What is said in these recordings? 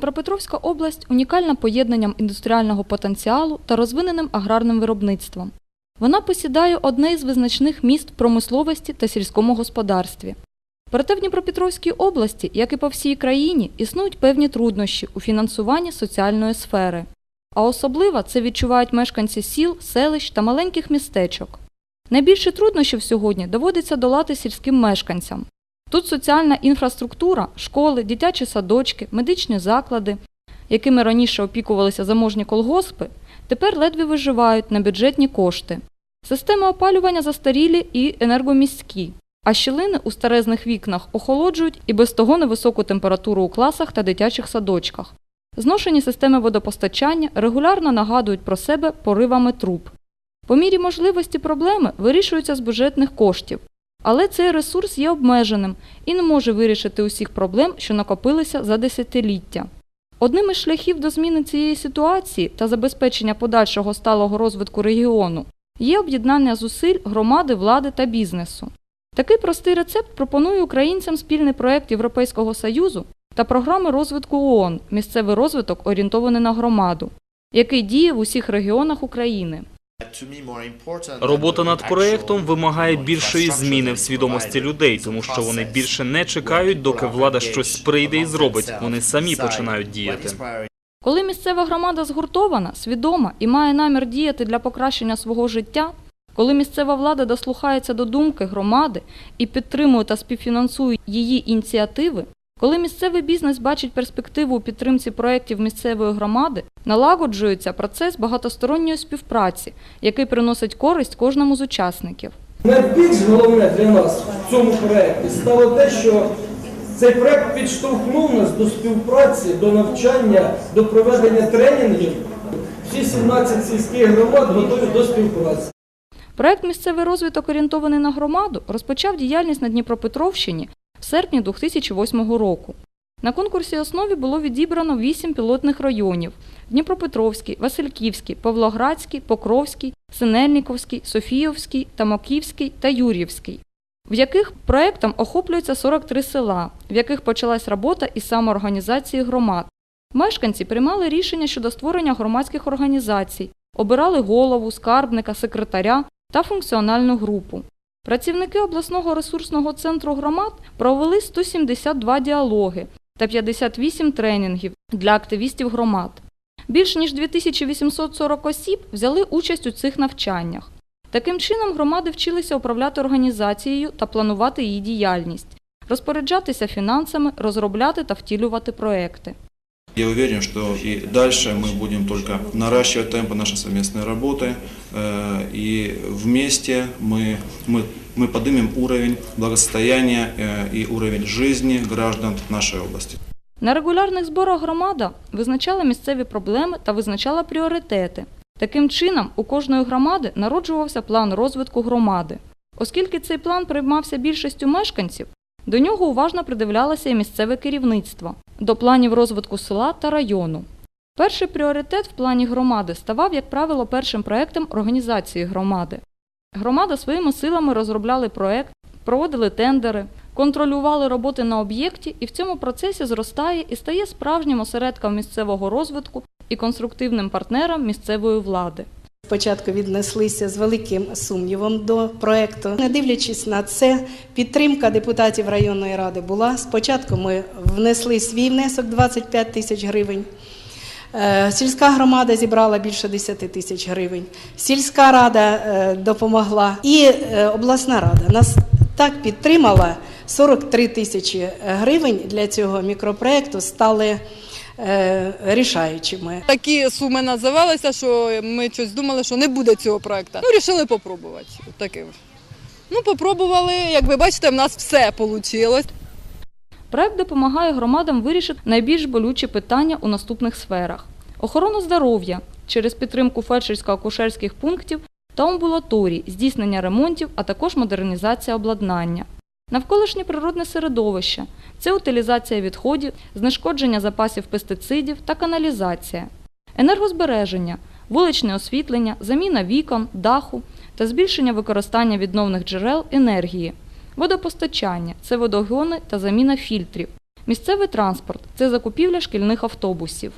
Дніпропетровська область унікальна поєднанням індустріального потенціалу та розвиненим аграрним виробництвом. Вона посідає одне із визначних міст промисловості та сільському господарстві. Проте в Дніпропетровській області, як і по всій країні, існують певні труднощі у фінансуванні соціальної сфери. А особливо це відчувають мешканці сіл, селищ та маленьких містечок. Найбільше труднощів сьогодні доводиться долати сільським мешканцям. Тут соціальна інфраструктура, школи, дитячі садочки, медичні заклади, якими раніше опікувалися заможні колгоспи, тепер ледве виживають на бюджетні кошти. Системи опалювання застарілі і енергоміські, а щілини у старезних вікнах охолоджують і без того невисоку температуру у класах та дитячих садочках. Зношені системи водопостачання регулярно нагадують про себе поривами труб. По мірі можливості проблеми вирішуються з бюджетних коштів, але цей ресурс є обмеженим і не може вирішити усіх проблем, що накопилися за десятиліття. Одним із шляхів до зміни цієї ситуації та забезпечення подальшого сталого розвитку регіону є об'єднання зусиль громади, влади та бізнесу. Такий простий рецепт пропонує українцям спільний проект Європейського Союзу та програми розвитку ООН Місцевий розвиток орієнтований на громаду, який діє в усіх регіонах України. Робота над проєктом вимагає більшої зміни в свідомості людей, тому що вони більше не чекають, доки влада щось прийде і зробить. Вони самі починають діяти. Коли місцева громада згуртована, свідома і має намір діяти для покращення свого життя, коли місцева влада дослухається до думки громади і підтримує та співфінансує її ініціативи, коли місцевий бізнес бачить перспективу у підтримці проєктів місцевої громади, налагоджується процес багатосторонньої співпраці, який приносить користь кожному з учасників. Найбільш головне для нас в цьому проєкті стало те, що цей проєкт підштовхнув нас до співпраці, до навчання, до проведення тренінгів. Всі 17 сільських громад готові до співпраці. Проект Місцевий розвиток орієнтований на громаду розпочав діяльність на Дніпропетровщині в серпні 2008 року. На конкурсі основі було відібрано 8 пілотних районів: Дніпропетровський, Васильківський, Павлоградський, Покровський, Синельниковський, Софіївський, Тамаківський та Юр'ївський, в яких проектом охоплюється 43 села, в яких почалась робота із самоорганізації громад. Мешканці приймали рішення щодо створення громадських організацій, обирали голову, скарбника, секретаря та функціональну групу. Працівники обласного ресурсного центру громад провели 172 діалоги та 58 тренінгів для активістів громад. Більш ніж 2840 осіб взяли участь у цих навчаннях. Таким чином, громади вчилися управляти організацією та планувати її діяльність, розпоряджатися фінансами, розробляти та втілювати проекти. Я уверен, что и дальше мы будем только наращивать темпы нашей совместной работы, э, и вместе мы, мы, мы поднимем уровень благосостояния э, и уровень жизни граждан нашей области. На регулярних зборах громада визначала місцеві проблеми та визначала пріоритети. Таким чином, у кожної громади народжувався план розвитку громади. Оскільки цей план приймався більшістю мешканців, до нього уважно придивлялося і місцеве керівництво до планів розвитку села та району. Перший пріоритет в плані громади ставав, як правило, першим проектом організації громади. Громада своїми силами розробляли проект, проводили тендери, контролювали роботи на об'єкті і в цьому процесі зростає і стає справжнім осередком місцевого розвитку і конструктивним партнером місцевої влади. Спочатку віднеслися з великим сумнівом до проекту. Не дивлячись на це, підтримка депутатів районної ради була. Спочатку ми внесли свій внесок 25 тисяч гривень. Е, Сільська громада зібрала більше 10 тисяч гривень. Сільська рада е, допомогла і е, обласна рада нас так підтримала. 43 тисячі гривень для цього мікропроекту стали рішаючими. Такі суми називалися, що ми щось думали, що не буде цього проекту. Ну, рішили попробувати. Таке. Ну, попробували, як ви бачите, в нас все вийшло. Проект допомагає громадам вирішити найбільш болючі питання у наступних сферах: охорону здоров'я через підтримку фельдшерсько-акушерських пунктів та амбулаторій, здійснення ремонтів, а також модернізація обладнання. Навколишнє природне середовище це утилізація відходів, знешкодження запасів пестицидів та каналізація, енергозбереження, вуличне освітлення, заміна вікон, даху та збільшення використання відновних джерел енергії, водопостачання це водогони та заміна фільтрів, Місцевий транспорт це закупівля шкільних автобусів.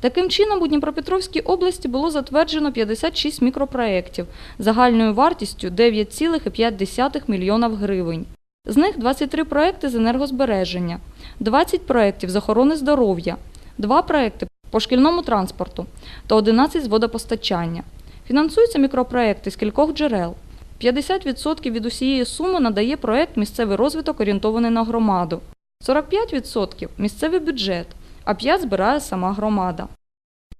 Таким чином, у Дніпропетровській області було затверджено 56 мікропроєктів загальною вартістю 9,5 мільйонів гривень. З них 23 проекти з енергозбереження, 20 проєктів з охорони здоров'я, 2 проекти по шкільному транспорту та 11 з водопостачання. Фінансуються мікропроекти з кількох джерел. 50% від усієї суми надає проект місцевий розвиток орієнтований на громаду, 45% місцевий бюджет, а 5% збирає сама громада.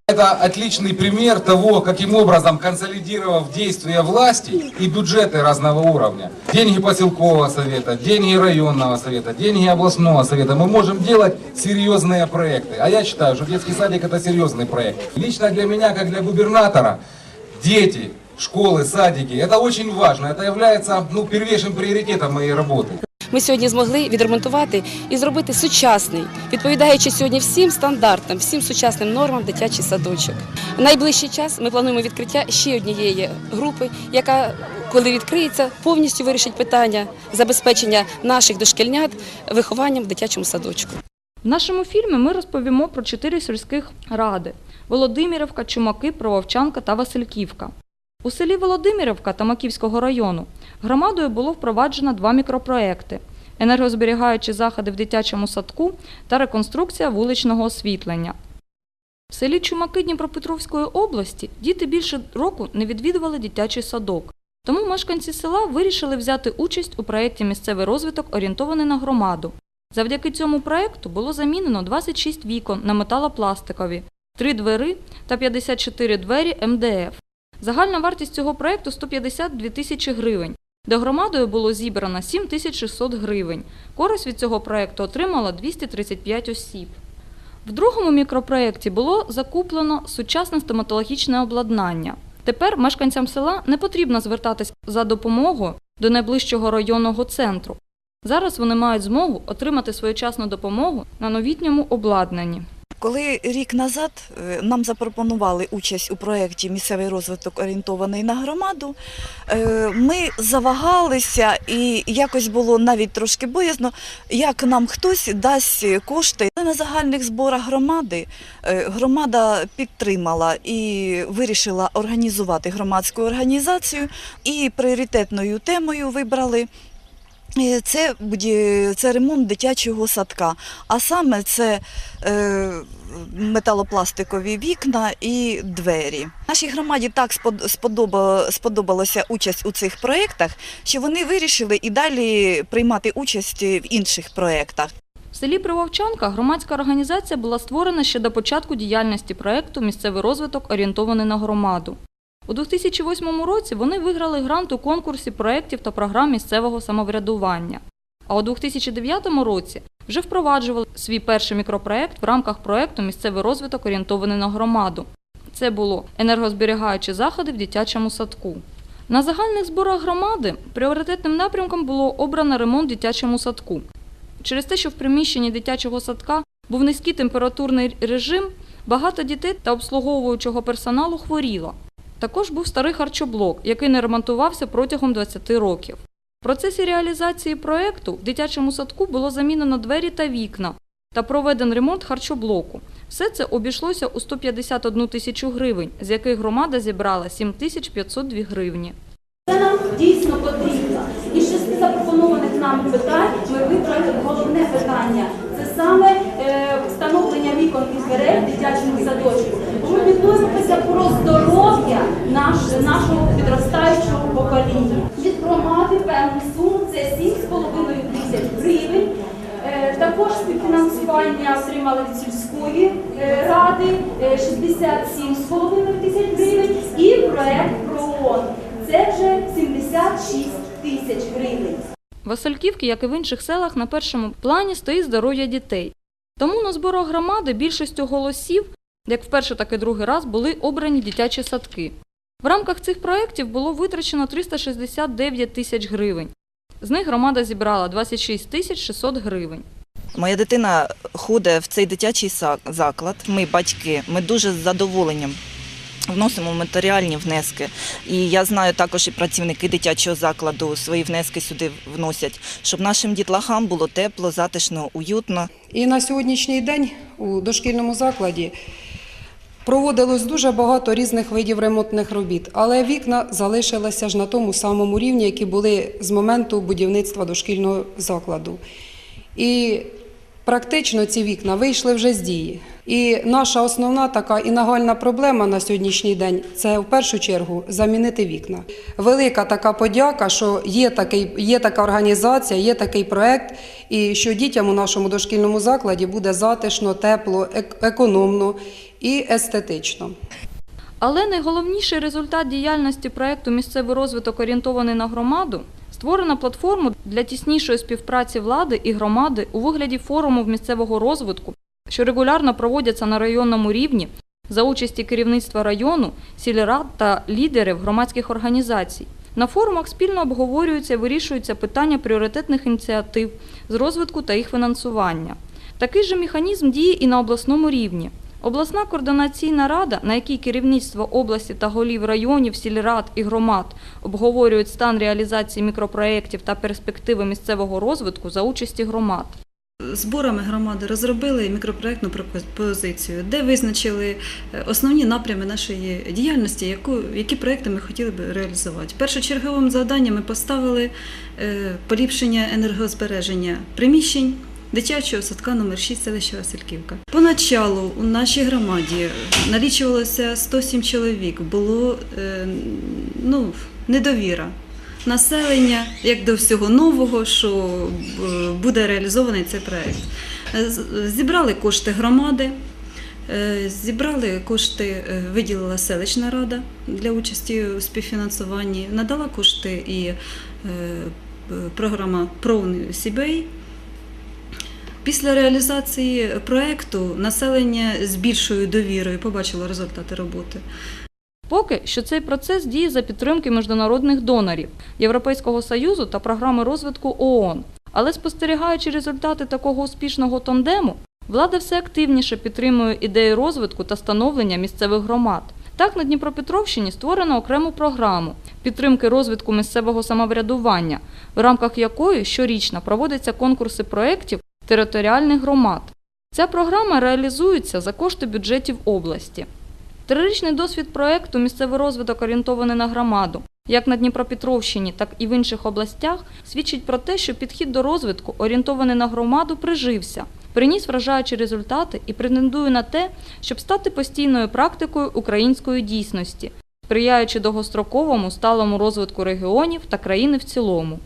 Это отличный пример того, каким образом, консолидировав действия власти и бюджеты разного уровня, деньги поселкового совета, деньги районного совета, деньги областного совета, мы можем делать серьезные проекты. А я считаю, что детский садик это серьезный проект. Лично для меня, как для губернатора, дети, школы, садики, это очень важно. Это является ну, первейшим приоритетом моей работы. Ми сьогодні змогли відремонтувати і зробити сучасний, відповідаючи сьогодні всім стандартам, всім сучасним нормам дитячий садочок. В найближчий час ми плануємо відкриття ще однієї групи, яка, коли відкриється, повністю вирішить питання забезпечення наших дошкільнят вихованням в дитячому садочку. В нашому фільмі ми розповімо про чотири сільських ради: Володимирівка, Чумаки, Прововчанка та Васильківка. У селі Володимирівка Тамаківського району громадою було впроваджено два мікропроекти: енергозберігаючі заходи в дитячому садку та реконструкція вуличного освітлення. В селі Чумаки Дніпропетровської області діти більше року не відвідували дитячий садок. Тому мешканці села вирішили взяти участь у проєкті Місцевий розвиток орієнтований на громаду. Завдяки цьому проєкту було замінено 26 вікон на металопластикові, 3 двери та 54 двері МДФ. Загальна вартість цього проєкту 152 тисячі гривень, де громадою було зібрано 7 тисяч 600 гривень. Користь від цього проєкту отримало 235 осіб. В другому мікропроєкті було закуплено сучасне стоматологічне обладнання. Тепер мешканцям села не потрібно звертатись за допомогою до найближчого районного центру. Зараз вони мають змогу отримати своєчасну допомогу на новітньому обладнанні. Коли рік назад е, нам запропонували участь у проєкті Місцевий розвиток орієнтований на громаду, е, ми завагалися і якось було навіть трошки боязно, як нам хтось дасть кошти. На загальних зборах громади е, громада підтримала і вирішила організувати громадську організацію і пріоритетною темою вибрали. Е, Це, це ремонт дитячого садка, а саме це е, металопластикові вікна і двері. Нашій громаді так сподобалася участь у цих проєктах, що вони вирішили і далі приймати участь в інших проєктах. В селі Привовчанка громадська організація була створена ще до початку діяльності проєкту Місцевий розвиток орієнтований на громаду. У 2008 році вони виграли грант у конкурсі проєктів та програм місцевого самоврядування. А у 2009 році вже впроваджували свій перший мікропроєкт в рамках проєкту Місцевий розвиток орієнтований на громаду. Це було енергозберігаючі заходи в дитячому садку. На загальних зборах громади пріоритетним напрямком було обрано ремонт дитячому садку. Через те, що в приміщенні дитячого садка був низький температурний режим, багато дітей та обслуговуючого персоналу хворіло. Також був старий харчоблок, який не ремонтувався протягом 20 років. В процесі реалізації проєкту в дитячому садку було замінено двері та вікна та проведен ремонт харчоблоку. Все це обійшлося у 151 тисячу гривень, з яких громада зібрала 7 тисяч 502 гривні. Це нам дійсно потрібно. Із шести запропонованих нам питань ми вибрали головне питання. Це саме е, встановлення вікон і дверей в дитячому садочку. Бо Ми піклуємося про здоров'я наш, нашого підростаючого покоління. Від громади певну суму це 7,5 тисяч гривень. Е, Також співфінансування отримали від сільської е, ради е, 67,5 тисяч гривень і проект ПРООН. Це вже 76 тисяч гривень. В як і в інших селах, на першому плані стоїть здоров'я дітей. Тому на зборах громади більшістю голосів, як вперше, так і другий раз, були обрані дитячі садки. В рамках цих проєктів було витрачено 369 тисяч гривень. З них громада зібрала 26 тисяч 600 гривень. Моя дитина ходить в цей дитячий заклад. Ми, батьки, ми дуже з задоволенням вносимо матеріальні внески. І я знаю також і працівники дитячого закладу свої внески сюди вносять, щоб нашим дітлахам було тепло, затишно, уютно. І на сьогоднішній день у дошкільному закладі проводилось дуже багато різних видів ремонтних робіт, але вікна залишилися ж на тому самому рівні, які були з моменту будівництва дошкільного закладу. І практично ці вікна вийшли вже з дії. І наша основна така і нагальна проблема на сьогоднішній день це в першу чергу замінити вікна. Велика така подяка, що є, такий, є така організація, є такий проект, і що дітям у нашому дошкільному закладі буде затишно, тепло, ек- економно і естетично. Але найголовніший результат діяльності проєкту Місцевий розвиток орієнтований на громаду створена платформу для тіснішої співпраці влади і громади у вигляді форумів місцевого розвитку, що регулярно проводяться на районному рівні за участі керівництва району, сільрад та лідерів громадських організацій. На форумах спільно обговорюються і вирішуються питання пріоритетних ініціатив з розвитку та їх фінансування. Такий же механізм діє і на обласному рівні. Обласна координаційна рада, на якій керівництво області та голів районів, сільрад і громад обговорюють стан реалізації мікропроєктів та перспективи місцевого розвитку за участі громад. Зборами громади розробили мікропроєктну пропозицію, де визначили е, основні напрями нашої діяльності, яку, які проекти ми хотіли б реалізувати. Першочерговим завданням ми поставили е, поліпшення енергозбереження приміщень. Дитячого садка номер 6 селища Васильківка. Поначалу у нашій громаді налічувалося 107 чоловік, було е, ну, недовіра населення як до всього нового, що е, буде реалізований цей проект. Е, Зібрали кошти громади, зібрали кошти, виділила селищна рада для участі у співфінансуванні, надала кошти і програма Prown Сібей. Після реалізації проекту населення з більшою довірою побачило результати роботи. Поки що цей процес діє за підтримки міжнародних донорів Європейського Союзу та програми розвитку ООН. Але спостерігаючи результати такого успішного тандему, влада все активніше підтримує ідеї розвитку та становлення місцевих громад. Так, на Дніпропетровщині створено окрему програму підтримки розвитку місцевого самоврядування, в рамках якої щорічно проводяться конкурси проєктів територіальних громад. Ця програма реалізується за кошти бюджетів області. Трирічний досвід проєкту Місцевий розвиток орієнтований на громаду, як на Дніпропетровщині, так і в інших областях, свідчить про те, що підхід до розвитку, орієнтований на громаду, прижився, приніс вражаючі результати і претендує на те, щоб стати постійною практикою української дійсності, сприяючи довгостроковому сталому розвитку регіонів та країни в цілому.